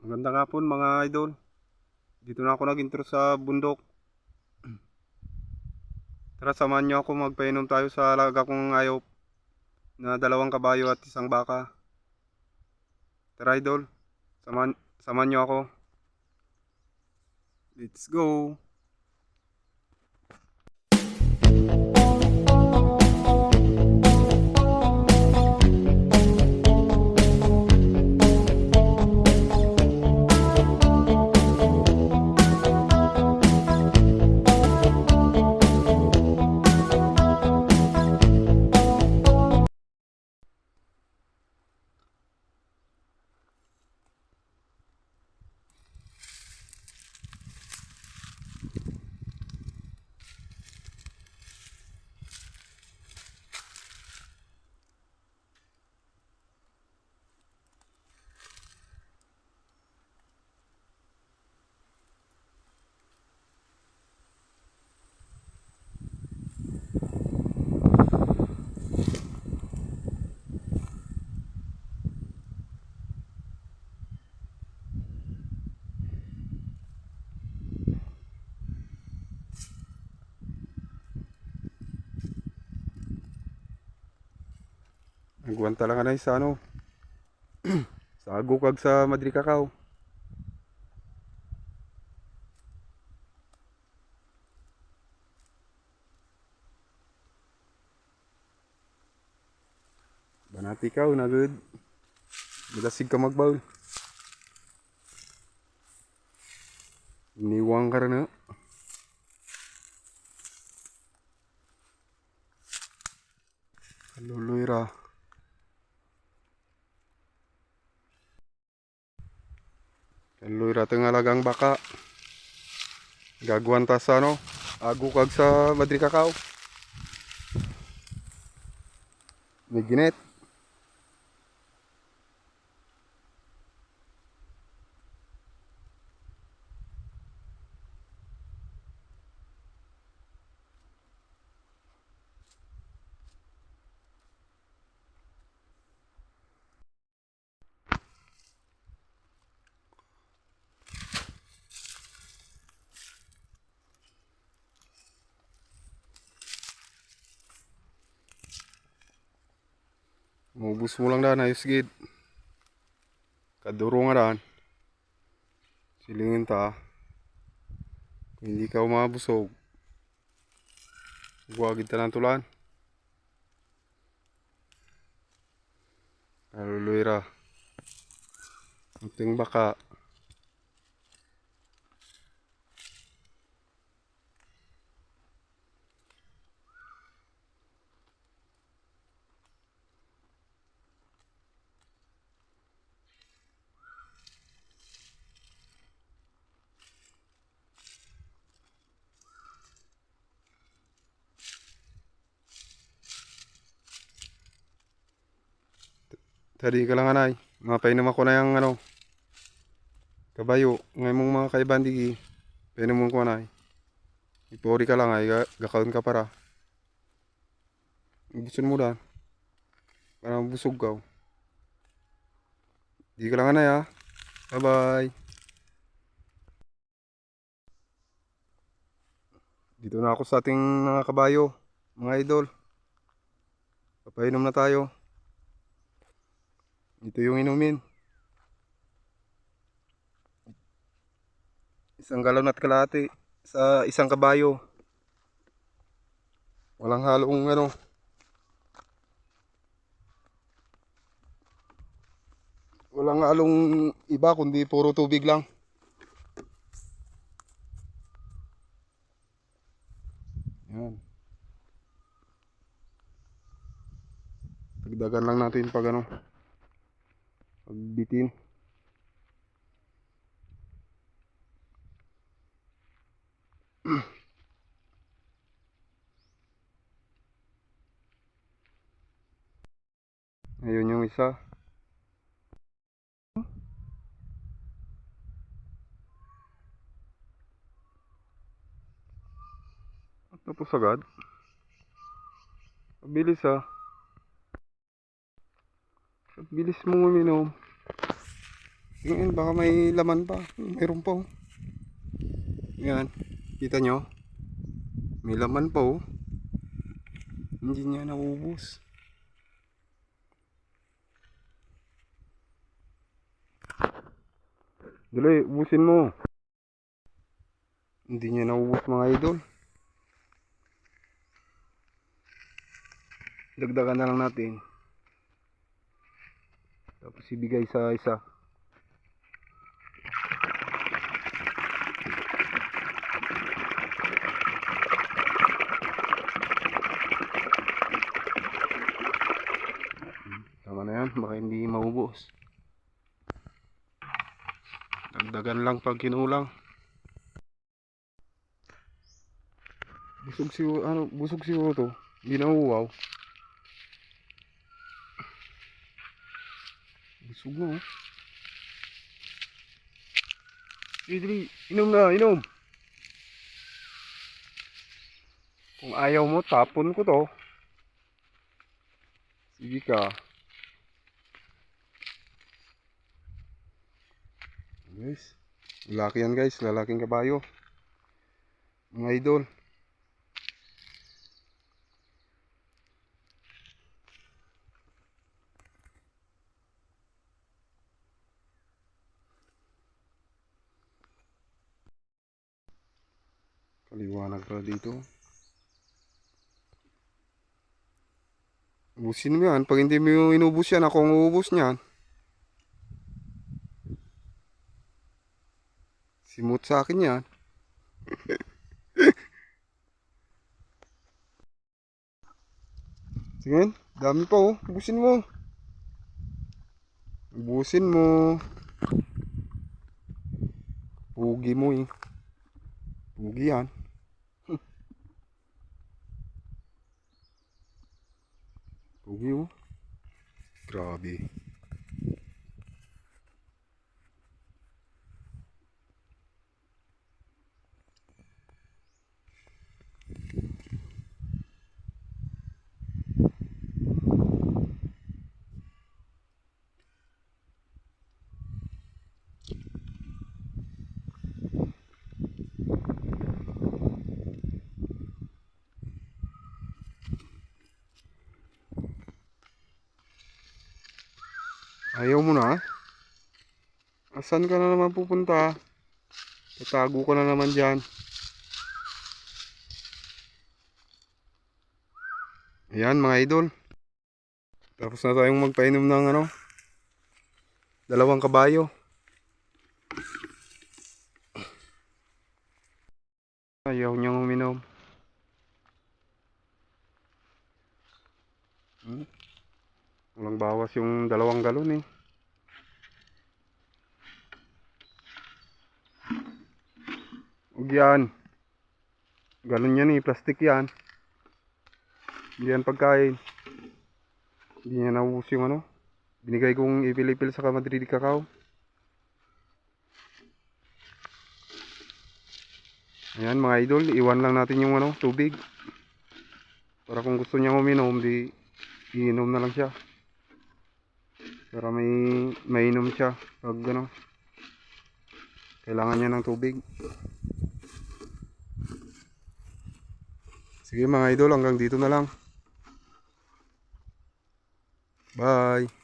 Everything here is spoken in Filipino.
Magandang hapon mga idol. Dito na ako nag-intro sa bundok. Tara samahan niyo ako magpainom tayo sa alaga kong ayop na dalawang kabayo at isang baka. Tara idol, samahan, samahan niyo ako. Let's go! Nagwan talaga na sa ano. sa agukag sa Madri Cacao. Banati ka, na good. Bilasig ka magbawl. Iniwang ka rin na. Kaluloy ra. Kaluloy ra teng alagang baka. Gagwan ta sa ano. Agu kag sa Madri Cacao. May ginet. Mubus mo lang daan, ayos gid. Kaduro nga daan. Silingin ta. Kung hindi ka umabusog. Buwagid ta ng tulan. Kaluluy ra. Unting baka. Tadi ka lang anay. Mapainom ako na yung ano. Kabayo. Ngayon mong mga kaibandigi. Painom mo ko anay. Ipori ka lang ay. ga- Gakaon ka para. Gusto mo da. Para busog ka. oh. Di ka lang anay ha. Bye bye. Dito na ako sa ating mga kabayo. Mga idol. Papainom na tayo. Ito yung inumin. Isang galon at kalahati sa isang kabayo. Walang halong ano. Walang halong iba kundi puro tubig lang. Yan. Dagdagan lang natin pag ano. Pagbitin. Ayun yung isa. Tapos agad. Mabilis ah. Bilis mo uminom. Tingin, baka may laman pa. Meron pa oh. Yan. Kita nyo? May laman pa oh. Hindi niya naubos. Dali, ubusin mo. Hindi niya naubos mga idol. Dagdagan na lang natin. Tapos ibigay sa isa. Tama na yan, baka hindi maubos. Dagdagan lang pag kinulang. Busog siguro, ano, busog siguro to. Hindi na uwaw. Busog na oh. Idri, inom na, inom. Kung ayaw mo, tapon ko to. Sige ka. Guys, lalaki yan guys, lalaking kabayo. Mga idol. Kaliwanag pala dito. Ubusin mo yan. Pag hindi mo inubos yan, ako ang uubos niyan. Simut sa akin yan. Sige, dami pa oh. Ubusin mo. Ubusin mo. Pugi mo eh. Pugi yan. Oh. Grabe. Ayaw mo na? Asan ka na naman pupunta? Tatago ka na naman dyan. Ayan mga idol. Tapos na tayong magpainom ng ano. Dalawang kabayo. Ayaw niyang uminom. Hmm? Bawas yung dalawang galon eh. Huwag yan. Galon yan eh, plastic yan. Hindi yan pagkain. Hindi niya naubos yung ano. Binigay kong ipil-ipil sa Madrid Cacao. Ayan mga idol, iwan lang natin yung ano, tubig. Para kung gusto niya uminom, di iinom na lang siya. Para may mainom siya pag ano. Kailangan niya ng tubig. Sige mga idol, hanggang dito na lang. Bye.